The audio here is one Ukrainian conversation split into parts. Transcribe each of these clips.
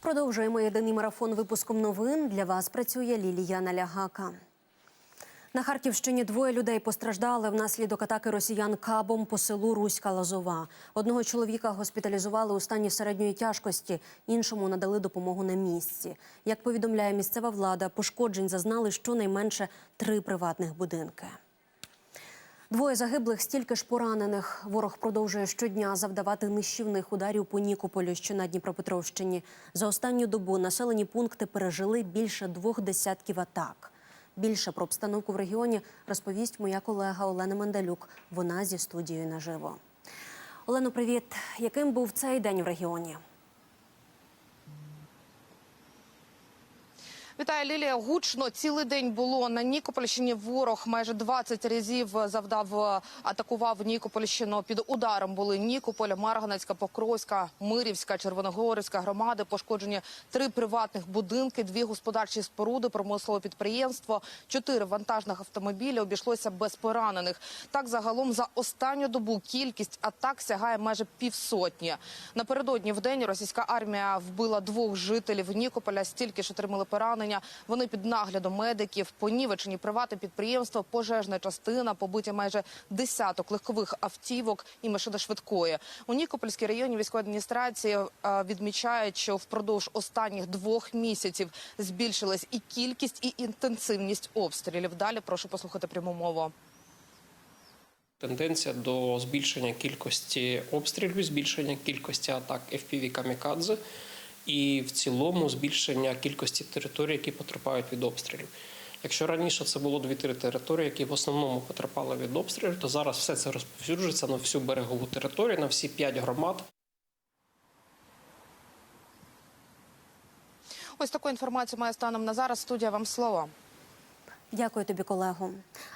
Продовжуємо єдиний марафон випуском новин. Для вас працює Лілія Налягака. На Харківщині двоє людей постраждали внаслідок атаки росіян кабом по селу Руська Лозова. Одного чоловіка госпіталізували у стані середньої тяжкості, іншому надали допомогу на місці. Як повідомляє місцева влада, пошкоджень зазнали щонайменше три приватних будинки. Двоє загиблих, стільки ж поранених. Ворог продовжує щодня завдавати нищівних ударів по Нікополю, що на Дніпропетровщині. За останню добу населені пункти пережили більше двох десятків атак. Більше про обстановку в регіоні розповість моя колега Олена Мандалюк. Вона зі студією наживо. Олено, привіт. Яким був цей день в регіоні? Вітаю, Лілія. Гучно цілий день було на Нікопольщині. Ворог майже 20 разів завдав атакував Нікопольщину. Під ударом були Нікополь, Марганецька, Покровська, Мирівська, Червоногорівська громади. Пошкоджені три приватних будинки, дві господарчі споруди, промислове підприємство, чотири вантажних автомобілі. Обійшлося без поранених. Так загалом за останню добу кількість атак сягає майже півсотні. Напередодні в день російська армія вбила двох жителів Нікополя. Стільки ж отримали поранення. Вони під наглядом медиків, понівечені приватне підприємство, пожежна частина, побиті майже десяток легкових автівок і машина швидкої. У Нікопольській районній військової адміністрації е, відмічають, що впродовж останніх двох місяців збільшилась і кількість, і інтенсивність обстрілів. Далі прошу послухати пряму мову. Тенденція до збільшення кількості обстрілів, збільшення кількості атак FPV камікадзе і в цілому збільшення кількості територій, які потерпають від обстрілів. Якщо раніше це було дві-три території, які в основному потерпали від обстрілів, то зараз все це розповсюджується на всю берегову територію, на всі п'ять громад. Ось таку інформацію має станом на зараз. Студія вам слово. Дякую тобі, колего.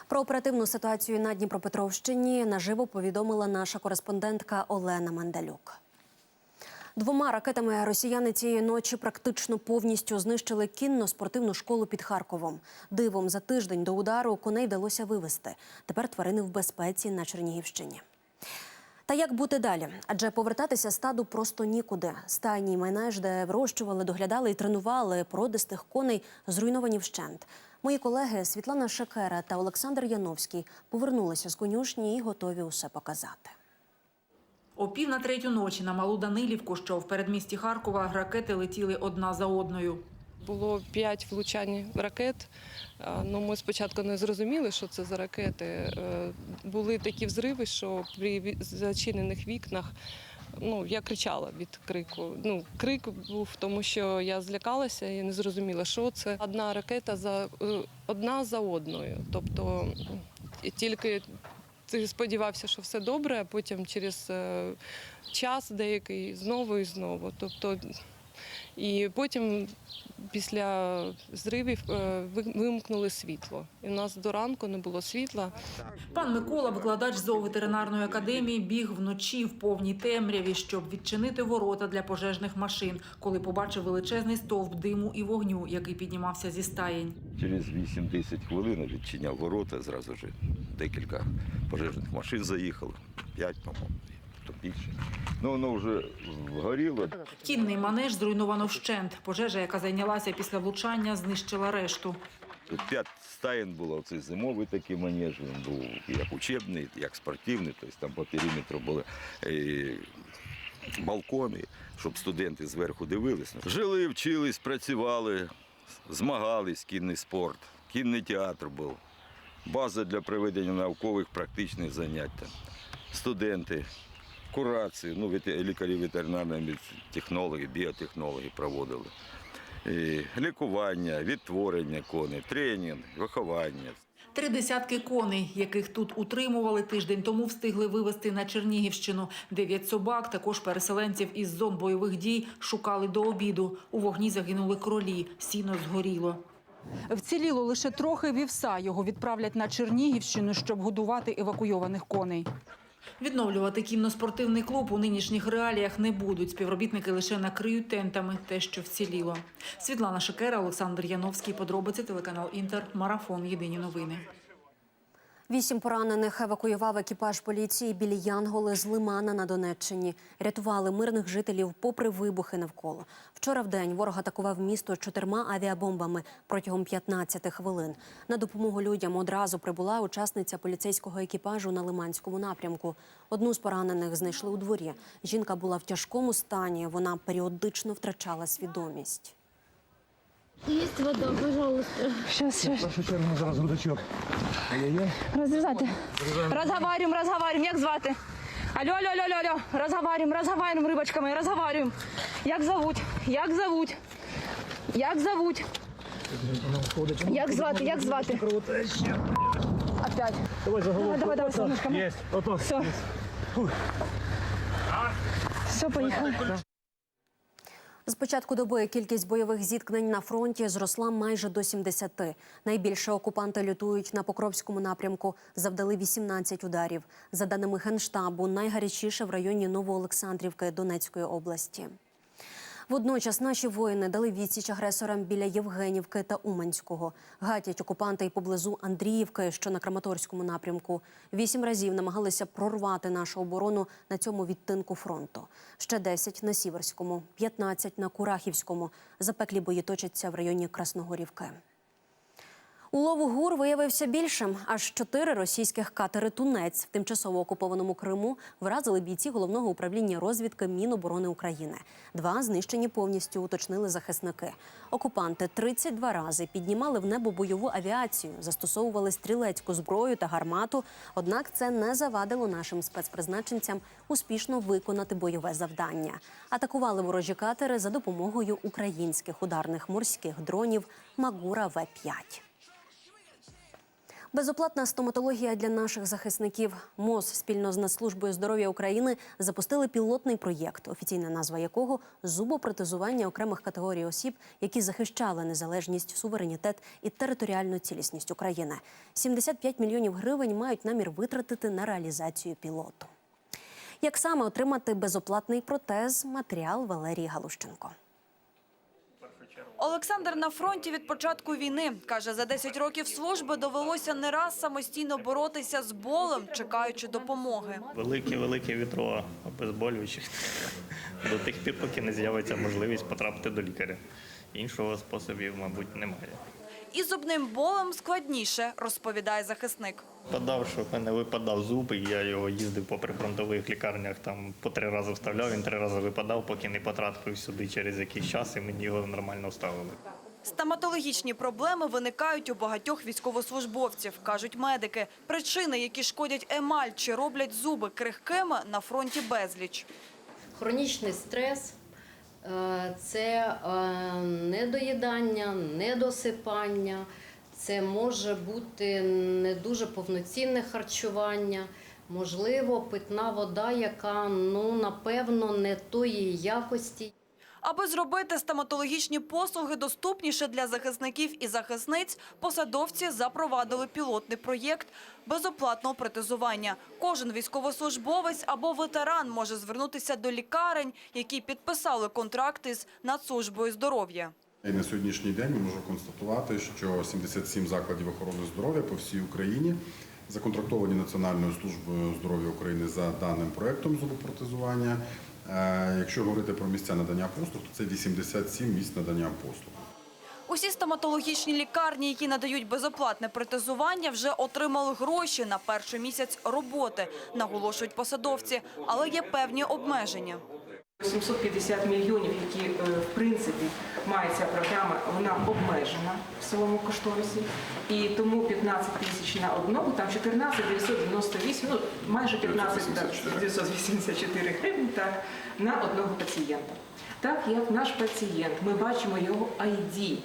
Про оперативну ситуацію на Дніпропетровщині наживо повідомила наша кореспондентка Олена Мандалюк. Двома ракетами росіяни цієї ночі практично повністю знищили кінно-спортивну школу під Харковом. Дивом за тиждень до удару коней вдалося вивезти. Тепер тварини в безпеці на Чернігівщині. Та як бути далі? Адже повертатися стаду просто нікуди. Стайні майнеж, де вирощували, доглядали і тренували породистих коней, зруйновані вщент. Мої колеги Світлана Шекера та Олександр Яновський повернулися з конюшні і готові усе показати. О пів на третю ночі на малу Данилівку, що в передмісті Харкова, ракети летіли одна за одною. Було п'ять влучань ракет. Ну, ми спочатку не зрозуміли, що це за ракети. Е, Були такі взриви, що при зачинених вікнах ну, я кричала від крику. Ну, крик був, тому що я злякалася і не зрозуміла, що це. Одна ракета за е, одна за одною. Тобто тільки сподівався, що все добре, а потім через е, час деякий знову і знову. Тобто, і потім після зривів е, вимкнули світло. І у нас до ранку не було світла. Пан Микола, викладач зооветеринарної академії, біг вночі в повній темряві, щоб відчинити ворота для пожежних машин, коли побачив величезний стовп диму і вогню, який піднімався зі стаєнь. Через 8-10 хвилин відчиняв ворота, зразу ж декілька пожежних машин заїхало, 5, по-моєму, то більше. Ну, воно вже горіло. Кінний манеж зруйновано вщент. Пожежа, яка зайнялася після влучання, знищила решту. Тут 5 стаєн було, цей зимовий такий манеж, він був як учебний, як спортивний, тобто там по периметру були е, балкони, щоб студенти зверху дивились. Жили, вчились, працювали, змагались, кінний спорт, кінний театр був, база для проведення наукових практичних занять. Студенти, курацію, ну, лікарі ветеринарні технологи, біотехнологи проводили. І лікування, відтворення коней, тренінг, виховання. Три десятки коней, яких тут утримували тиждень тому, встигли вивезти на Чернігівщину. Дев'ять собак, також переселенців із зон бойових дій, шукали до обіду. У вогні загинули кролі, сіно згоріло. Вціліло лише трохи вівса. Його відправлять на Чернігівщину, щоб годувати евакуйованих коней. Відновлювати кінно-спортивний клуб у нинішніх реаліях не будуть. Співробітники лише накриють тентами те, що вціліло. Світлана Шакера, Олександр Яновський. Подробиці телеканал Інтер. Марафон. Єдині новини. Вісім поранених евакуював екіпаж поліції білі Янголи з Лимана на Донеччині. Рятували мирних жителів попри вибухи навколо. Вчора в день ворог атакував місто чотирма авіабомбами протягом 15 хвилин. На допомогу людям одразу прибула учасниця поліцейського екіпажу на Лиманському напрямку. Одну з поранених знайшли у дворі. Жінка була в тяжкому стані. Вона періодично втрачала свідомість. Есть вода, пожалуйста. Сейчас, сейчас. першу чергу зараз грудачок. Розговорюємо, розговорюємо. Як звати? Алло, алло, алло, алло, алло. Розговорюємо, розговорюємо рибочками, розговорюємо. Як зовуть? Як зовуть? Як зовуть? Як звати? Як звати? Опять. Давай за. Давай, давай, давай, солнышко. Є. Ото. Все. Все, поїхали. З початку доби кількість бойових зіткнень на фронті зросла майже до 70. Найбільше окупанти лютують на Покровському напрямку. Завдали 18 ударів. За даними Генштабу, найгарячіше в районі Новоолександрівки Донецької області. Водночас наші воїни дали відсіч агресорам біля Євгенівки та Уманського. Гатять окупанти й поблизу Андріївки, що на Краматорському напрямку. Вісім разів намагалися прорвати нашу оборону на цьому відтинку фронту. Ще 10 на Сіверському, 15 на Курахівському. Запеклі бої точаться в районі Красногорівки. Улов гур виявився більшим. Аж чотири російських катери Тунець в тимчасово окупованому Криму вразили бійці головного управління розвідки Міноборони України. Два знищені повністю, уточнили захисники. Окупанти 32 рази піднімали в небо бойову авіацію, застосовували стрілецьку зброю та гармату. Однак це не завадило нашим спецпризначенцям успішно виконати бойове завдання. Атакували ворожі катери за допомогою українських ударних морських дронів Магура В-5. Безоплатна стоматологія для наших захисників. МОЗ спільно з Нацслужбою здоров'я України запустили пілотний проєкт, офіційна назва якого зубопротезування окремих категорій осіб, які захищали незалежність, суверенітет і територіальну цілісність України. 75 мільйонів гривень мають намір витратити на реалізацію пілоту. Як саме отримати безоплатний протез? Матеріал Валерії Галущенко. Олександр на фронті від початку війни. Каже, за 10 років служби довелося не раз самостійно боротися з болем, чекаючи допомоги. Велике-велике вітро обезболюючих до тих пір, поки не з'явиться можливість потрапити до лікаря. Іншого способів, мабуть, немає. Із зубним болем складніше, розповідає захисник. Подав, що в мене випадав зуб, і я його їздив по прифронтових лікарнях, там по три рази вставляв, він три рази випадав, поки не потрапив сюди через якийсь час, і мені його нормально вставили. Стоматологічні проблеми виникають у багатьох військовослужбовців, кажуть медики. Причини, які шкодять емаль чи роблять зуби крихкими, на фронті безліч. Хронічний стрес це е, недоїдання, недосипання, це може бути не дуже повноцінне харчування, можливо, питна вода, яка ну напевно не тої якості. Аби зробити стоматологічні послуги доступніше для захисників і захисниць, посадовці запровадили пілотний проєкт безоплатного протезування. Кожен військовослужбовець або ветеран може звернутися до лікарень, які підписали контракти з Нацслужбою здоров'я. На сьогоднішній день ми можемо констатувати, що 77 закладів охорони здоров'я по всій Україні законтрактовані Національною службою здоров'я України за даним проектом зубопротезування. Е, Якщо говорити про місця надання послуг, то це 87 місць надання послуг. Усі стоматологічні лікарні, які надають безоплатне протезування, вже отримали гроші на перший місяць роботи, наголошують посадовці, але є певні обмеження. 750 мільйонів, які е, в принципі має ця програма, вона обмежена в своєму кошторисі. І тому 15 тисяч на одного, там 14 998, ну майже 15 так, 984 гривень так, на одного пацієнта. Так як наш пацієнт, ми бачимо його ID.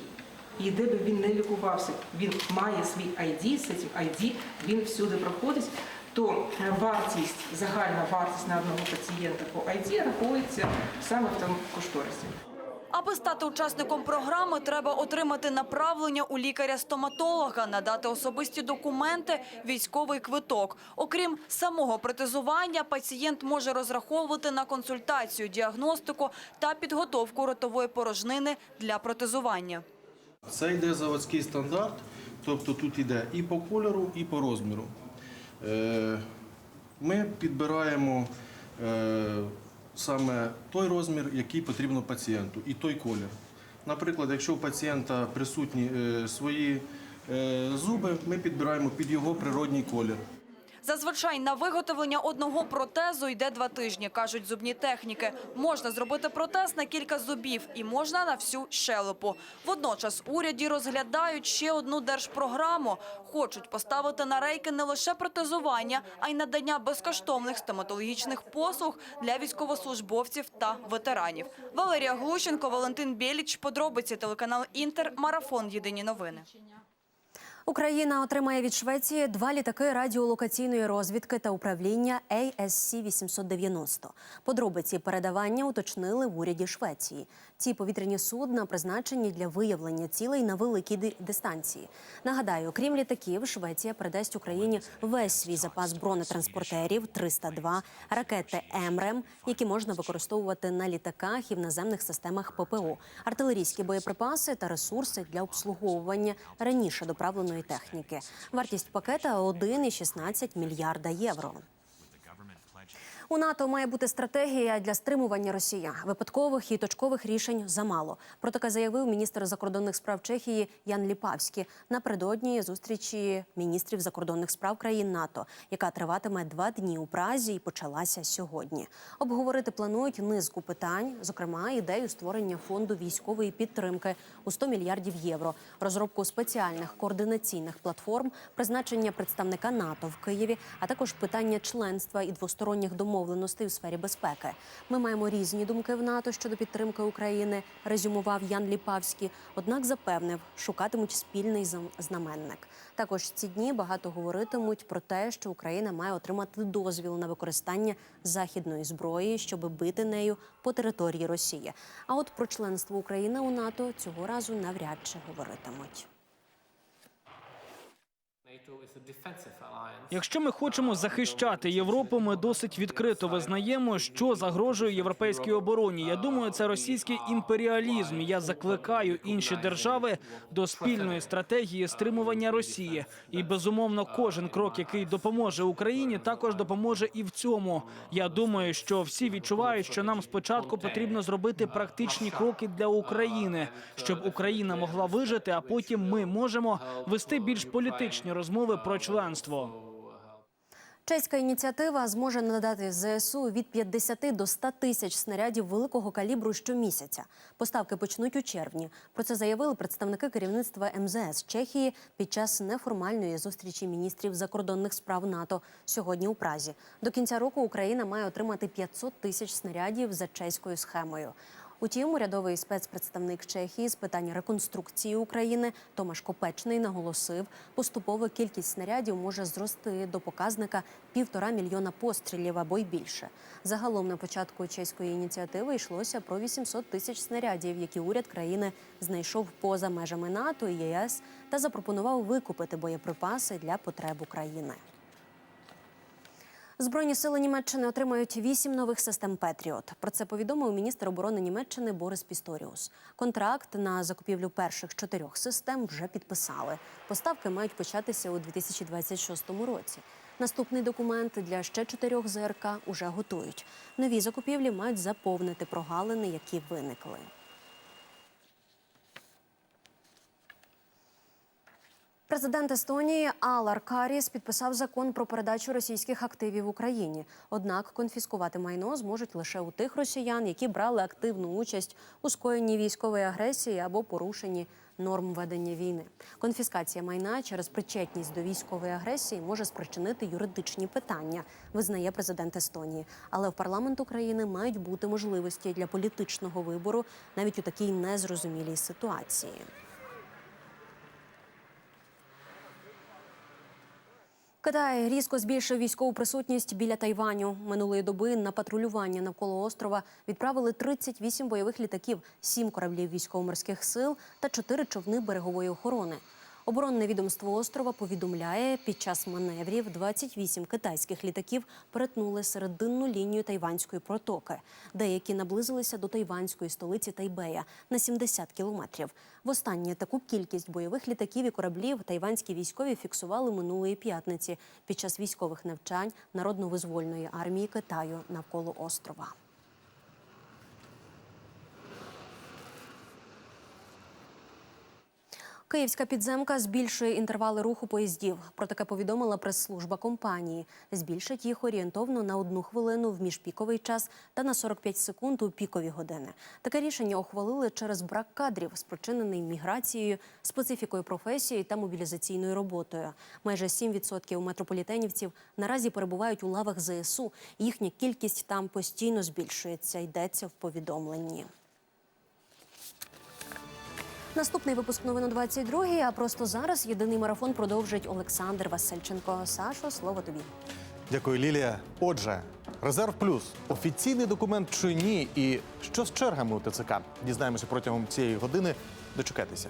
І де би він не лікувався, він має свій ID, з цим ID він всюди проходить, то е, вартість, загальна вартість на одного пацієнта по ID рахується саме в тому кошторисі. Аби стати учасником програми, треба отримати направлення у лікаря-стоматолога, надати особисті документи, військовий квиток. Окрім самого протезування, пацієнт може розраховувати на консультацію, діагностику та підготовку ротової порожнини для протезування. Це йде заводський стандарт, тобто тут йде і по кольору, і по розміру. Е, Ми підбираємо е, саме той розмір, який потрібно пацієнту, і той колір. Наприклад, якщо у пацієнта присутні е, свої зуби, ми підбираємо під його природній колір. Зазвичай на виготовлення одного протезу йде два тижні, кажуть зубні техніки. Можна зробити протез на кілька зубів і можна на всю щелепу. Водночас уряді розглядають ще одну держпрограму. Хочуть поставити на рейки не лише протезування, а й надання безкоштовних стоматологічних послуг для військовослужбовців та ветеранів. Валерія Глущенко, Валентин Біліч, подробиці телеканал Інтер, марафон. Єдині новини. Україна отримає від Швеції два літаки радіолокаційної розвідки та управління ASC-890. Подробиці передавання уточнили в уряді Швеції. Ці повітряні судна призначені для виявлення цілей на великій ди- дистанції. Нагадаю, крім літаків, Швеція передасть Україні весь свій запас бронетранспортерів 302, ракети МРЕМ, які можна використовувати на літаках і в наземних системах ППО, артилерійські боєприпаси та ресурси для обслуговування раніше доправленої техніки. Вартість пакета 1,16 мільярда євро. У НАТО має бути стратегія для стримування Росія. Випадкових і точкових рішень замало. Про таке заявив міністр закордонних справ Чехії Ян Ліпавський напередодні зустрічі міністрів закордонних справ країн НАТО, яка триватиме два дні у Празі і почалася сьогодні. Обговорити планують низку питань, зокрема ідею створення фонду військової підтримки у 100 мільярдів євро, розробку спеціальних координаційних платформ, призначення представника НАТО в Києві, а також питання членства і двосторонніх домовленостей у сфері безпеки. Ми маємо різні думки в НАТО щодо підтримки України, резюмував Ян Ліпавський. Однак запевнив, шукатимуть спільний знаменник. Також ці дні багато говоритимуть про те, що Україна має отримати дозвіл на використання західної зброї, щоб бити нею по території Росії. А от про членство України у НАТО цього разу навряд чи говоритимуть. Якщо ми хочемо захищати Європу, ми досить відкрито визнаємо, що загрожує європейській обороні. Я думаю, це російський імперіалізм. Я закликаю інші держави до спільної стратегії стримування Росії. І безумовно, кожен крок, який допоможе Україні, також допоможе і в цьому. Я думаю, що всі відчувають, що нам спочатку потрібно зробити практичні кроки для України, щоб Україна могла вижити, а потім ми можемо вести більш політичні розмови про членство. Чеська ініціатива зможе надати ЗСУ від 50 до 100 тисяч снарядів великого калібру щомісяця. Поставки почнуть у червні. Про це заявили представники керівництва МЗС Чехії під час неформальної зустрічі міністрів закордонних справ НАТО сьогодні у Празі. До кінця року Україна має отримати 500 тисяч снарядів за чеською схемою. Утім, урядовий спецпредставник Чехії з питань реконструкції України Томаш Копечний наголосив, поступово кількість снарядів може зрости до показника півтора мільйона пострілів або й більше. Загалом на початку чеської ініціативи йшлося про 800 тисяч снарядів, які уряд країни знайшов поза межами НАТО і ЄС та запропонував викупити боєприпаси для потреб України. Збройні сили Німеччини отримають вісім нових систем Петріот. Про це повідомив міністр оборони Німеччини Борис Пісторіус. Контракт на закупівлю перших чотирьох систем вже підписали. Поставки мають початися у 2026 році. Наступний документ для ще чотирьох ЗРК уже готують. Нові закупівлі мають заповнити прогалини, які виникли. Президент Естонії Алар Каріс підписав закон про передачу російських активів Україні. Однак конфіскувати майно зможуть лише у тих росіян, які брали активну участь у скоєнні військової агресії або порушенні норм ведення війни. Конфіскація майна через причетність до військової агресії може спричинити юридичні питання, визнає президент Естонії. Але в парламент України мають бути можливості для політичного вибору навіть у такій незрозумілій ситуації. Китай різко збільшив військову присутність біля Тайваню. Минулої доби на патрулювання навколо острова відправили 38 бойових літаків, 7 кораблів військово-морських сил та 4 човни берегової охорони. Оборонне відомство острова повідомляє, під час маневрів 28 китайських літаків перетнули серединну лінію Тайванської протоки. Деякі наблизилися до тайванської столиці Тайбея на 70 кілометрів. Востаннє таку кількість бойових літаків і кораблів тайванські військові фіксували минулої п'ятниці під час військових навчань народно-визвольної армії Китаю навколо острова. Київська підземка збільшує інтервали руху поїздів. Про таке повідомила прес-служба компанії. Збільшить їх орієнтовно на одну хвилину в міжпіковий час та на 45 секунд у пікові години. Таке рішення ухвалили через брак кадрів, спричинений міграцією, специфікою професії та мобілізаційною роботою. Майже 7% метрополітенівців наразі перебувають у лавах ЗСУ. Їхня кількість там постійно збільшується. Йдеться в повідомленні. Наступний випуск новин о 22 а просто зараз єдиний марафон продовжить Олександр Васильченко. Сашо, слово тобі. Дякую, Лілія. Отже, резерв плюс офіційний документ чи ні, і що з чергами у ТЦК? Дізнаємося протягом цієї години. Дочекайтеся.